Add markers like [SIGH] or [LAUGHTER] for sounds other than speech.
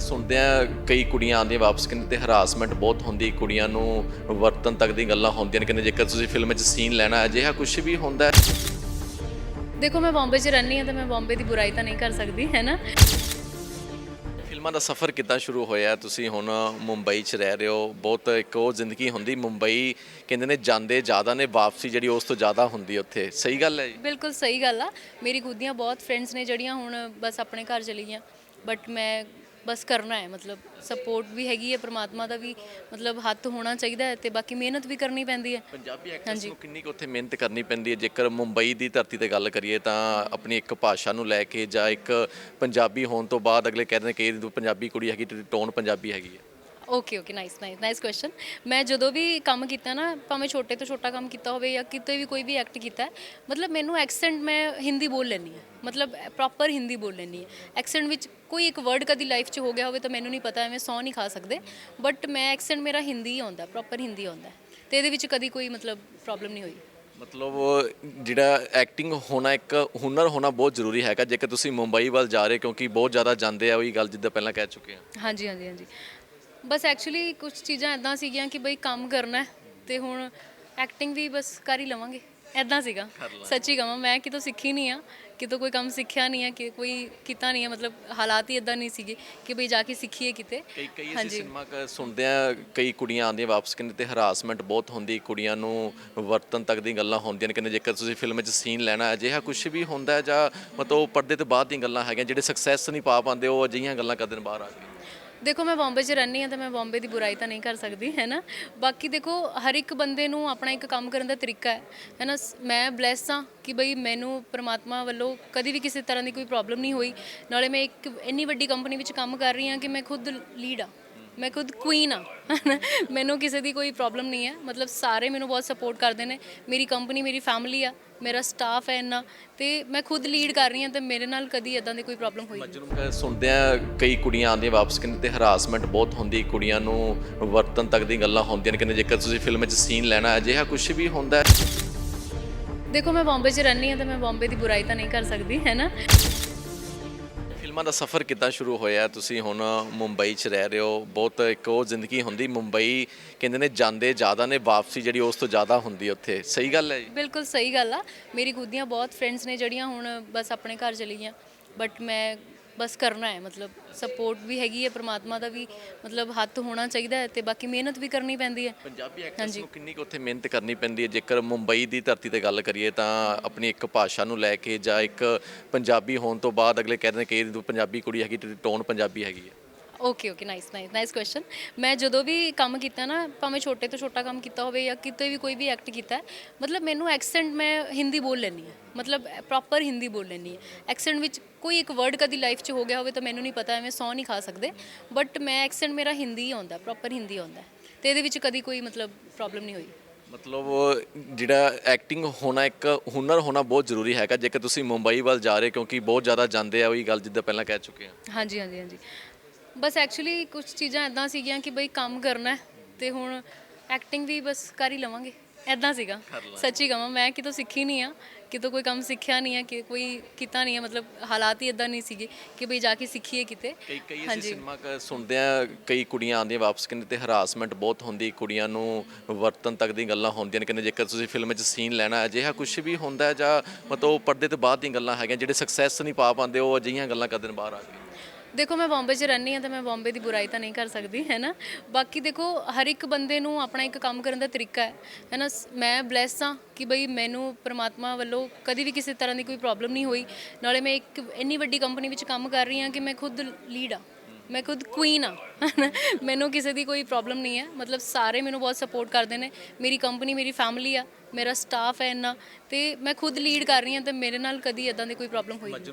ਸੁਣਦੇ ਆ ਕਈ ਕੁੜੀਆਂ ਆਉਂਦੀਆਂ ਵਾਪਸ ਕਹਿੰਦੇ ਤੇ ਹਰਾਸਮੈਂਟ ਬਹੁਤ ਹੁੰਦੀ ਕੁੜੀਆਂ ਨੂੰ ਵਰਤਨ ਤੱਕ ਦੀ ਗੱਲਾਂ ਹੁੰਦੀਆਂ ਨੇ ਕਹਿੰਦੇ ਜੇਕਰ ਤੁਸੀਂ ਫਿਲਮ 'ਚ ਸੀਨ ਲੈਣਾ ਅਜਿਹਾ ਕੁਝ ਵੀ ਹੁੰਦਾ ਦੇਖੋ ਮੈਂ ਬੰਬੇ 'ਚ ਰਹਿੰਦੀ ਹਾਂ ਤਾਂ ਮੈਂ ਬੰਬੇ ਦੀ ਬੁਰਾਈ ਤਾਂ ਨਹੀਂ ਕਰ ਸਕਦੀ ਹੈ ਨਾ? ਫਿਲਮਾਂ ਦਾ ਸਫ਼ਰ ਕਿੱਦਾਂ ਸ਼ੁਰੂ ਹੋਇਆ? ਤੁਸੀਂ ਹੁਣ ਮੁੰਬਈ 'ਚ ਰਹਿ ਰਹੇ ਹੋ ਬਹੁਤ ਇੱਕ ਉਹ ਜ਼ਿੰਦਗੀ ਹੁੰਦੀ ਮੁੰਬਈ ਕਹਿੰਦੇ ਨੇ ਜਾਂਦੇ ਜ਼ਿਆਦਾ ਨੇ ਵਾਪਸੀ ਜਿਹੜੀ ਉਸ ਤੋਂ ਜ਼ਿਆਦਾ ਹੁੰਦੀ ਉੱਥੇ। ਸਹੀ ਗੱਲ ਹੈ ਜੀ? ਬਿਲਕੁਲ ਸਹੀ ਗੱਲ ਆ। ਮੇਰੀ ਖੁਦ ਦੀਆਂ ਬਹੁਤ ਫਰੈਂਡਸ ਨੇ ਜਿਹੜੀਆਂ ਹੁਣ ਬਸ ਆਪਣੇ ਘਰ ਚਲੀ ਗਈਆਂ ਬਟ ਮੈਂ ਬਸ ਕਰਨਾ ਹੈ ਮਤਲਬ ਸਪੋਰਟ ਵੀ ਹੈਗੀ ਹੈ ਪ੍ਰਮਾਤਮਾ ਦਾ ਵੀ ਮਤਲਬ ਹੱਥ ਹੋਣਾ ਚਾਹੀਦਾ ਹੈ ਤੇ ਬਾਕੀ ਮਿਹਨਤ ਵੀ ਕਰਨੀ ਪੈਂਦੀ ਹੈ। ਪੰਜਾਬੀ ਐਕਟਰਸ ਨੂੰ ਕਿੰਨੀ ਕੁ ਉੱਥੇ ਮਿਹਨਤ ਕਰਨੀ ਪੈਂਦੀ ਹੈ? ਜੇਕਰ ਮੁੰਬਈ ਦੀ ਧਰਤੀ ਤੇ ਗੱਲ ਕਰੀਏ ਤਾਂ ਆਪਣੀ ਇੱਕ ਭਾਸ਼ਾ ਨੂੰ ਲੈ ਕੇ ਜਾਂ ਇੱਕ ਪੰਜਾਬੀ ਹੋਣ ਤੋਂ ਬਾਅਦ ਅਗਲੇ ਕਹਿੰਦੇ ਕਿ ਇਹ ਪੰਜਾਬੀ ਕੁੜੀ ਹੈਗੀ ਟੋਨ ਪੰਜਾਬੀ ਹੈਗੀ ਹੈ। Okay okay nice nice nice question ਮੈਂ ਜਦੋਂ ਵੀ ਕੰਮ ਕੀਤਾ ਨਾ ਭਾਵੇਂ ਛੋਟੇ ਤੋਂ ਛੋਟਾ ਕੰਮ ਕੀਤਾ ਹੋਵੇ ਜਾਂ ਕਿਤੇ ਵੀ ਕੋਈ ਵੀ ਐਕਟ ਕੀਤਾ ਹੈ, ਮਤਲਬ ਮੈਨੂੰ ਐਕਸੈਂਟ ਮੈਂ ਹਿੰਦੀ ਬੋਲ ਲੈਂਦੀ ਹਾਂ। ਮਤਲਬ ਪ੍ਰੋਪਰ ਹਿੰਦੀ ਬੋਲ ਲੈਂਦੀ ਹਾਂ। ਐਕਸੈਂਟ ਵਿੱਚ ਕੋਈ ਇੱਕ ਵਰਡ ਕਦੀ ਲਾਈਫ 'ਚ ਹੋ ਗਿਆ ਹੋਵੇ ਤਾਂ ਮੈਨੂੰ ਨਹੀਂ ਪਤਾ ਐਵੇਂ ਸੌ ਨਹੀਂ ਖਾ ਸਕਦੇ। ਬਟ ਮੈਂ ਐਕਸੈਂਟ ਮੇਰਾ ਹਿੰਦੀ ਹੀ ਆਉਂਦਾ ਪ੍ਰੋਪਰ ਹਿੰਦੀ ਆਉਂਦਾ। ਤੇ ਇਹਦੇ ਵਿੱਚ ਕਦੀ ਕੋਈ ਮਤਲਬ ਪ੍ਰੋਬਲਮ ਨਹੀਂ ਹੋਈ। ਮਤਲਬ ਜਿਹੜਾ ਐਕਟਿੰਗ ਹੋਣਾ ਇੱਕ ਹੁਨਰ ਹੋਣਾ ਬਹੁਤ ਜ਼ਰੂਰੀ ਹੈਗਾ। ਜੇਕਰ ਤੁਸੀਂ ਮੁੰਬਈ ਵੱਲ ਜਾ ਰਹੇ ਕਿਉਂਕਿ ਬਹੁਤ ਜ਼ਿਆਦਾ ਜਾਂਦੇ ਆ ਉਹੀ ਗੱਲ ਜਿੱਦਾਂ ਪਹਿਲਾਂ ਕਹਿ ਚੁੱਕੇ ਆ। ਹਾਂਜੀ ਹਾਂਜੀ ਹਾਂਜੀ। ਬਸ ਐਕਚੁਅਲੀ ਕੁਝ ਚੀਜ਼ਾਂ ਐਦਾਂ ਸੀਗੀਆਂ ਕਿ ਬਈ ਕੰਮ ਕਰਨਾ ਹੈ ਤੇ ਹੁਣ ਐਕਟਿੰਗ ਵੀ ਬਸ ਕਰ ਹੀ ਲਵਾਂਗੇ। ਐਦਾਂ ਸੀਗਾ। ਸੱਚੀ ਕਹਾਂ ਮੈਂ ਕਿਤੋਂ ਸਿੱਖੀ ਨਹੀਂ ਆ ਕਿਤੋਂ ਕੋਈ ਕੰਮ ਸਿੱਖਿਆ ਨਹੀਂ ਆ ਕਿ ਕੋਈ ਕੀਤਾ ਨਹੀਂ ਆ ਮਤਲਬ ਹਾਲਾਤ ਹੀ ਇਦਾਂ ਨਹੀਂ ਸੀਗੇ ਕਿ ਬਈ ਜਾ ਕੇ ਸਿੱਖੀਏ ਕਿਤੇ। ਕਈ ਕਈ ਅਸੀਂ ਸਿਨੇਮਾ ਕ- ਸੁਣਦੇ ਆ ਕਈ ਕੁੜੀਆਂ ਆਉਂਦੀਆਂ ਵਾਪਸ ਕਹਿੰਦੇ ਤੇ ਹਰਾਸਮੈਂਟ ਬਹੁਤ ਹੁੰਦੀ ਕੁੜੀਆਂ ਨੂੰ ਵਰਤਨ ਤੱਕ ਦੀ ਗੱਲਾਂ ਹੁੰਦੀਆਂ ਨੇ ਕਹਿੰਦੇ ਜੇਕਰ ਤੁਸੀਂ ਫਿਲਮ 'ਚ ਸੀਨ ਲੈਣਾ ਅਜਿਹਾ ਕੁਝ ਵੀ ਹੁੰਦਾ ਹੈ ਜਾਂ ਮਤਲਬ ਉਹ ਪਰਦੇ ਤੋਂ ਬਾਅਦ ਦੀਆਂ ਗੱਲਾਂ ਹੈਗੀਆਂ ਜਿਹੜੇ ਸਕਸੈਸ ਨਹੀਂ ਪਾ ਪਾਉਂਦੇ ਉਹ ਅਜਿਹੀਆਂ ਗੱਲਾਂ ਕਰਦੇ ਨੇ ਬਾਹਰ ਆ ਕੇ। ਦੇਖੋ, ਮੈਂ ਬੰਬੇ 'ਚ ਰਹਿੰਦੀ ਹਾਂ ਤਾਂ ਮੈਂ ਬੰਬੇ ਦੀ ਬੁਰਾਈ ਤਾਂ ਨਹੀਂ ਕਰ ਸਕਦੀ, ਹੈ ਨਾ? ਬਾਕੀ ਦੇਖੋ, ਹਰ ਇੱਕ ਬੰਦੇ ਨੂੰ ਆਪਣਾ ਇੱਕ ਕੰਮ ਕਰਨ ਦਾ ਤਰੀਕਾ ਹੈ ਹੈ ਨਾ? ਸ- ਮੈਂ ਬਲੈਸ ਹਾਂ ਕਿ ਬਈ ਮੈਨੂੰ ਪ੍ਰਮਾਤਮਾ ਵੱਲੋਂ ਕਦੀ ਵੀ ਕਿਸੇ ਤਰ੍ਹਾਂ ਦੀ ਕੋਈ ਪ੍ਰੋਬਲਮ ਨਹੀਂ ਹੋਈ। ਨਾਲੇ ਮੈਂ ਇੱਕ ਇੰਨੀ ਵੱਡੀ ਕੰਪਨੀ ਵਿੱਚ ਕੰਮ ਕਰ ਰਹੀ ਹਾਂ ਕਿ ਮੈਂ ਖੁਦ ਲੀਡ ਆ ਮੈਂ ਖੁਦ ਕੁਈਨ ਆ [LAUGHS] ਮੈਨੂੰ ਕਿਸੇ ਦੀ ਕੋਈ ਪ੍ਰੋਬਲਮ ਨਹੀਂ ਹੈ। ਮਤਲਬ ਸਾਰੇ ਮੈਨੂੰ ਬਹੁਤ ਸਪੋਰਟ ਕਰਦੇ ਨੇ। ਮੇਰੀ ਕੰਪਨੀ ਮੇਰੀ ਫੈਮਿਲੀ ਆ। ਮੇਰਾ ਸਟਾਫ ਹੈ ਇੰਨਾ। ਤੇ ਮੈਂ ਖੁਦ ਲੀਡ ਕਰ ਰਹੀ ਹਾਂ ਤੇ ਮੇਰੇ ਨਾਲ ਕਦੀ ਇਦਾਂ ਦੀ ਕੋਈ ਪ੍ਰੋਬਲਮ ਹੋਈ ਨਹੀਂ ਸੁਣਦੇ ਆ ਕਈ ਕੁੜੀਆਂ ਆਉਂਦੀਆਂ ਵਾਪਸ ਕਹਿੰਦੇ ਤੇ ਹਰਾਸਮੈਂਟ ਬਹੁਤ ਹੁੰਦੀ ਕੁੜੀਆਂ ਨੂੰ ਵਰਤਨ ਤੱਕ ਦੀ ਗੱਲਾਂ ਹੁੰਦੀਆਂ ਨੇ। ਕਹਿੰਦੇ ਜੇਕਰ ਤੁਸੀਂ ਫਿਲਮ 'ਚ ਸੀਨ ਲੈਣਾ ਅਜਿਹਾ ਕੁਝ ਵੀ ਹੁੰਦਾ ਦੇਖੋ ਮੈਂ ਬੰਬੇ 'ਚ ਰਹਿੰਦੀ ਹਾਂ ਤਾਂ ਮੈਂ ਬੰਬੇ ਦੀ ਬੁਰਾਈ ਤਾਂ ਨਹੀਂ ਕਰ ਸਕਦੀ ਹੈ ਨਾ? ਫਿਲਮਾਂ ਦਾ ਸਫ਼ਰ ਕਿੱਦਾਂ ਸ਼ੁਰੂ ਹੋਇਆ? ਤੁਸੀਂ ਹੁਣ ਮੁੰਬਈ 'ਚ ਰਹਿ ਰਹੇ ਹੋ। ਬਹੁਤ ਇੱਕ ਉਹ ਜ਼ਿੰਦਗੀ ਹੁੰਦੀ ਮੁੰਬਈ, ਕਹਿੰਦੇ ਨੇ ਜਾਂਦੇ ਜ਼ਿਆਦਾ ਨੇ, ਵਾਪਸੀ ਜਿਹੜੀ ਉਸ ਤੋਂ ਜ਼ਿਆਦਾ ਹੁੰਦੀ ਉੱਥੇ। ਸਹੀ ਗੱਲ ਹੈ ਜੀ? ਬਿਲਕੁਲ ਸਹੀ ਗੱਲ ਆ। ਮੇਰੀ ਖੁਦ ਦੀਆਂ ਬਹੁਤ ਫਰੈਂਡਸ ਨੇ ਜਿਹੜੀਆਂ ਹੁਣ ਬਸ ਆਪਣੇ ਘਰ ਚਲੀ ਗਈਆਂ ਬਟ ਮੈਂ ਬਸ ਕਰਨਾ ਹੈ ਮਤਲਬ ਸਪੋਰਟ ਵੀ ਹੈਗੀ ਹੈ ਪ੍ਰਮਾਤਮਾ ਦਾ ਵੀ ਮਤਲਬ ਹੱਥ ਹੋਣਾ ਚਾਹੀਦਾ ਹੈ ਤੇ ਬਾਕੀ ਮਿਹਨਤ ਵੀ ਕਰਨੀ ਪੈਂਦੀ ਹੈ। ਪੰਜਾਬੀ ਐਕਟਰਸ ਨੂੰ ਕਿੰਨੀ ਕੁ ਉੱਥੇ ਮਿਹਨਤ ਕਰਨੀ ਪੈਂਦੀ ਹੈ? ਜੇਕਰ ਮੁੰਬਈ ਦੀ ਧਰਤੀ ਤੇ ਗੱਲ ਕਰੀਏ ਤਾਂ ਆਪਣੀ ਇੱਕ ਭਾਸ਼ਾ ਨੂੰ ਲੈ ਕੇ ਜਾਂ ਇੱਕ ਪੰਜਾਬੀ ਹੋਣ ਤੋਂ ਬਾਅਦ ਅਗਲੇ ਕਹਿੰਦੇ ਕਿ ਇਹ ਪੰਜਾਬੀ ਕੁੜੀ ਹੈਗੀ ਟੋਨ ਪੰਜਾਬੀ ਹੈਗੀ ਹੈ। Okay okay nice nice nice question ਮੈਂ ਜਦੋਂ ਵੀ ਕੰਮ ਕੀਤਾ ਨਾ ਭਾਵੇਂ ਛੋਟੇ ਤੋਂ ਛੋਟਾ ਕੰਮ ਕੀਤਾ ਹੋਵੇ ਜਾਂ ਕਿਤੇ ਵੀ ਕੋਈ ਵੀ ਐਕਟ ਕੀਤਾ ਮਤਲਬ ਮੈਨੂੰ ਐਕਸੈਂਟ ਮੈਂ ਹਿੰਦੀ ਬੋਲ ਲੈਂਦੀ ਹਾਂ ਮਤਲਬ ਪ੍ਰੋਪਰ ਹਿੰਦੀ ਬੋਲ ਲੈਂਦੀ ਹਾਂ ਐਕਸੈਂਟ ਵਿੱਚ ਕੋਈ ਇੱਕ ਵਰਡ ਕਦੀ ਲਾਈਫ 'ਚ ਹੋ ਗਿਆ ਹੋਵੇ ਤਾਂ ਮੈਨੂੰ ਨਹੀਂ ਪਤਾ ਐਵੇਂ ਸੌ ਨਹੀਂ ਖਾ ਸਕਦੇ ਬਟ ਮੈਂ ਐਕਸੈਂਟ ਮੇਰਾ ਹਿੰਦੀ ਆਉਂਦਾ ਪ੍ਰੋਪਰ ਹਿੰਦੀ ਆਉਂਦਾ ਤੇ ਇਹਦੇ ਵਿੱਚ ਕਦੀ ਕੋਈ ਮਤਲਬ ਪ੍ਰੋਬਲਮ ਨਹੀਂ ਹੋਈ ਮਤਲਬ ਜਿਹੜਾ ਐਕਟਿੰਗ ਹੋਣਾ ਇੱਕ ਹੁਨਰ ਹੋਣਾ ਬਹੁਤ ਜ਼ਰੂਰੀ ਹੈਗਾ ਜੇਕਰ ਤੁਸੀਂ ਮੁੰਬਈ ਵੱਲ ਜਾ ਰਹੇ ਕਿਉਂਕਿ ਬਹੁਤ ਜ਼ਿਆਦਾ ਜਾਂਦੇ ਆ ਉਹੀ ਗੱਲ ਜਿੱਦਾਂ ਪਹਿਲਾਂ ਕਹਿ ਚੁੱਕੇ ਆ ਹਾਂਜੀ ਹਾਂਜੀ ਹਾਂਜੀ ਬਸ ਐਕਚੁਅਲੀ ਕੁਝ ਚੀਜ਼ਾਂ ਐਦਾਂ ਸੀਗੀਆਂ ਕਿ ਬਈ ਕੰਮ ਕਰਨਾ ਹੈ ਤੇ ਹੁਣ ਐਕਟਿੰਗ ਵੀ ਬਸ ਕਰ ਹੀ ਲਵਾਂਗੇ। ਐਦਾਂ ਸੀਗਾ। ਸੱਚੀ ਕਹਾਂ ਮੈਂ ਕਿਤੋਂ ਸਿੱਖੀ ਨਹੀਂ ਆ। ਕਿਤੋਂ ਕੋਈ ਕੰਮ ਸਿੱਖਿਆ ਨਹੀਂ ਆ ਕਿ ਕੋਈ ਕੀਤਾ ਨਹੀਂ ਆ ਮਤਲਬ ਹਾਲਾਤ ਹੀ ਇਦਾਂ ਨਹੀਂ ਸੀਗੇ ਕਿ ਬਈ ਜਾ ਕੇ ਸਿੱਖੀਏ ਕਿਤੇ। ਕਈ ਕਈ ਅਸੀਂ ਸਿਨੇਮਾ ਸੁਣਦੇ ਆ ਕਈ ਕੁੜੀਆਂ ਆਉਂਦੀਆਂ ਵਾਪਸ ਕਹਿੰਦੇ ਤੇ ਹਰਾਸਮੈਂਟ ਬਹੁਤ ਹੁੰਦੀ ਕੁੜੀਆਂ ਨੂੰ ਵਰਤਨ ਤੱਕ ਦੀ ਗੱਲਾਂ ਹੁੰਦੀਆਂ ਨੇ ਕਹਿੰਦੇ ਜੇਕਰ ਤੁਸੀਂ ਫਿਲਮ 'ਚ ਸੀਨ ਲੈਣਾ ਅਜਿਹਾ ਕੁਝ ਵੀ ਹੁੰਦਾ ਜਾਂ ਮਤਲਬ ਪਰਦੇ ਤੋਂ ਬਾਅਦ ਦੀਆਂ ਗੱਲਾਂ ਹੈਗੀਆਂ ਜਿਹੜੇ ਸਕਸੈਸ ਨਹੀਂ ਪਾ ਪਾਉਂਦੇ ਉਹ ਅਜਿਹੀਆਂ ਗੱਲਾਂ ਕਰਦੇ ਨੇ ਬਾਹਰ ਆ ਕੇ। ਦੇਖੋ, ਮੈਂ ਬੰਬੇ 'ਚ ਰਹਿੰਦੀ ਹਾਂ ਤਾਂ ਮੈਂ ਬੰਬੇ ਦੀ ਬੁਰਾਈ ਤਾਂ ਨਹੀਂ ਕਰ ਸਕਦੀ, ਹੈ ਨਾ? ਬਾਕੀ ਦੇਖੋ, ਹਰ ਇੱਕ ਬੰਦੇ ਨੂੰ ਆਪਣਾ ਇੱਕ ਕੰਮ ਕਰਨ ਦਾ ਤਰੀਕਾ ਹੈ ਹੈ ਨਾ? ਮੈਂ ਬਲੈਸ ਹਾਂ ਕਿ ਬਈ ਮੈਨੂੰ ਪ੍ਰਮਾਤਮਾ ਵੱਲੋਂ ਕਦੀ ਵੀ ਕਿਸੇ ਤਰ੍ਹਾਂ ਦੀ ਕੋਈ ਪ੍ਰੋਬਲਮ ਨਹੀਂ ਹੋਈ। ਨਾਲੇ ਮੈਂ ਇੱਕ ਇੰਨੀ ਵੱਡੀ ਕੰਪਨੀ ਵਿੱਚ ਕੰਮ ਕਰ ਰਹੀ ਹਾਂ ਕਿ ਮੈਂ ਖੁਦ ਲੀਡ ਆ ਮੈਂ ਖੁਦ ਕੁਈਨ ਆ ਮੈਨੂੰ ਕਿਸੇ ਦੀ ਕੋਈ ਪ੍ਰੋਬਲਮ ਨਹੀਂ ਹੈ। ਮਤਲਬ ਸਾਰੇ ਮੈਨੂੰ ਬਹੁਤ ਸਪੋਰਟ ਕਰਦੇ ਨੇ। ਮੇਰੀ ਕੰਪਨੀ ਮੇਰੀ ਫੈਮਿਲੀ ਆ, ਮੇਰਾ ਸਟਾਫ ਹੈ ਇੰਨਾ। ਤੇ ਮੈਂ ਖੁਦ ਲੀਡ ਕਰ ਰਹੀ ਹਾਂ ਤੇ ਮੇਰੇ ਨਾਲ ਕਦੀ ਇਦਾਂ ਦੀ ਕੋਈ ਪ੍ਰੋਬਲਮ ਹੋਈ ਨਹੀਂ।